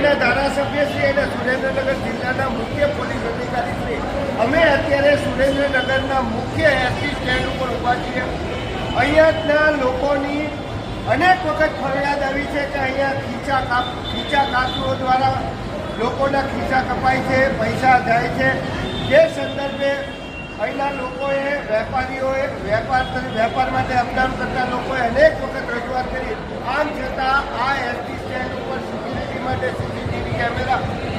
અહીંયાના ધારાસભ્ય શ્રી અને સુરેન્દ્રનગર જિલ્લાના મુખ્ય પોલીસ અધિકારી શ્રી. અમે અત્યારે સુરેન્દ્રનગરના મુખ્ય એસટી સ્ટેન્ડ ઉપર ઊભા છીએ. અહીંયાના લોકોની અનેક વખત ફરિયાદ આવી છે કે અહીંયા ખીચા કાપ, ખીચા કાપીઓ દ્વારા લોકોના ખીચા કપાય છે, પૈસા જાય છે. જે સંદર્ભે અહીંના લોકોએ, વેપારીઓએ, વેપાર વેપાર માટે અપડાઉન કરતા લોકોએ અનેક વખત રજૂઆત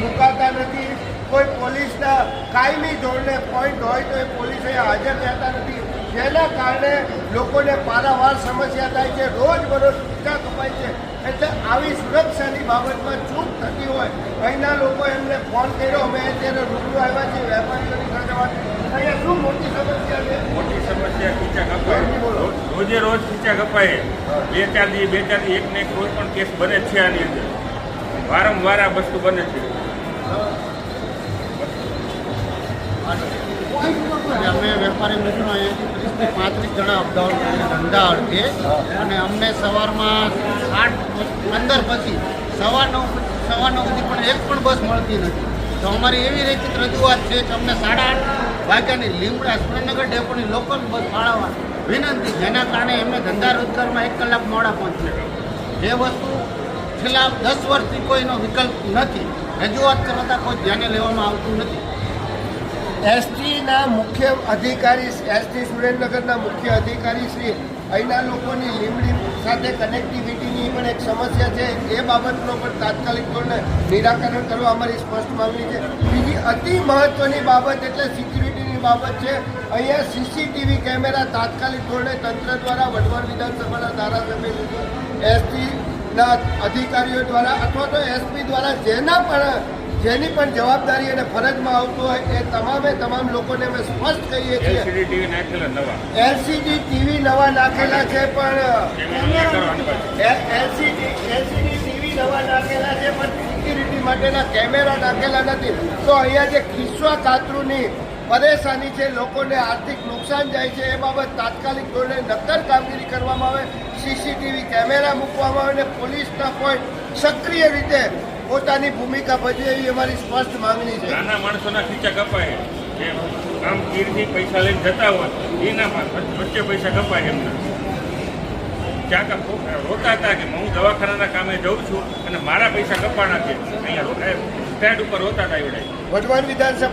મુકાતા નથી. કોઈ પોલીસના કાયમી ધોરણે પોઈન્ટ હોય તો એ પોલીસ અહીંયા હાજર રહેતા નથી. જેના કારણે લોકોને પારાવાર સમસ્યા થાય છે. રોજ બરોજ ટીકા કપાય છે. એટલે આવી સુરક્ષાની બાબતમાં ચૂક થતી હોય અહીંના લોકો એમને ફોન કર્યો. અમે અત્યારે રૂબરૂ આવ્યા છીએ વેપારીઓની સાથે વાત અહીંયા શું મોટી સમસ્યા છે? મોટી સમસ્યા ખીચા કપાય. રોજ- રોજે રોજ ખીચા કપાય. બે ચાર દી બે ચાર દી એક ને એક કોઈ પણ કેસ બને છે આની અંદર. વારંવાર આ વસ્તુ બને છે. પણ એક પણ બસ મળતી નથી. તો અમારી એવી રેખિત રજૂઆત છે કે અમને સાડા આઠ વાગ્યાની લીમડા સુરેન્દ્રનગર ડેપોની લોકલ બસ ફાળવવા વિનંતી, જેના કારણે એમને ધંધા રોજગારમાં એક કલાક મોડા પહોંચે જે વસ્તુ છેલ્લા દસ વર્ષથી કોઈનો વિકલ્પ નથી. રજૂઆત કરતા કોઈ ધ્યાને લેવામાં આવતું નથી. એસટીના મુખ્ય અધિકારી એસટી સુરેન્દ્રનગરના મુખ્ય અધિકારી શ્રી અહીંના લોકોની લીમડી સાથે કનેક્ટિવિટીની પણ એક સમસ્યા છે. એ બાબતનો પણ તાત્કાલિક ધોરણે નિરાકરણ કરવા અમારી સ્પષ્ટ માંગણી છે. બીજી અતિ મહત્વની બાબત એટલે સિક્યુરિટીની બાબત છે. અહીંયા સીસીટીવી કેમેરા તાત્કાલિક ધોરણે તંત્ર દ્વારા વઢવાણ વિધાનસભાના ધારાસભ્ય એસટીના અધિકારીઓ દ્વારા અથવા તો એસપી દ્વારા જેના પણ જેની પણ જવાબદારી અને ફરજમાં આવતું હોય એ તમામે તમામ લોકોને અમે સ્પષ્ટ કહીએ છીએ એલસીડી ટીવી નવા એલસીડી ટીવી નવા નાખેલા છે પણ. એલસીડી એલસીડી ટીવી નવા નાખેલા છે પણ સિક્યુરિટી માટેના કેમેરા નાખેલા નથી તો અહીંયા જે ખિસ્સા કાતરુની પરેશાની છે લોકોને આર્થિક નુકસાન જાય છે એ બાબત તાત્કાલિક ધોરણે નક્કર કામગીરી કરવામાં આવે સીસીટીવી કેમેરા મૂકવામાં આવે અને પોલીસના પોઈન્ટ સક્રિય રીતે પોતાની ભૂમિકા ભજવે એવી અમારી સ્પષ્ટ માંગણી છે. નાના માણસોના ખીચા કપાય. જે કામ કીરથી પૈસા લઈને જતા હોય એના વચ્ચે પૈસા કપાય એમના. ક્યાંક રોતા હતા કે હું દવાખાનાના કામે જઉં છું અને મારા પૈસા કપાણા છે. અહીંયા સ્ટેન્ડ ઉપર રોતા હતા એવડે. વઢવાણ વિધાનસભા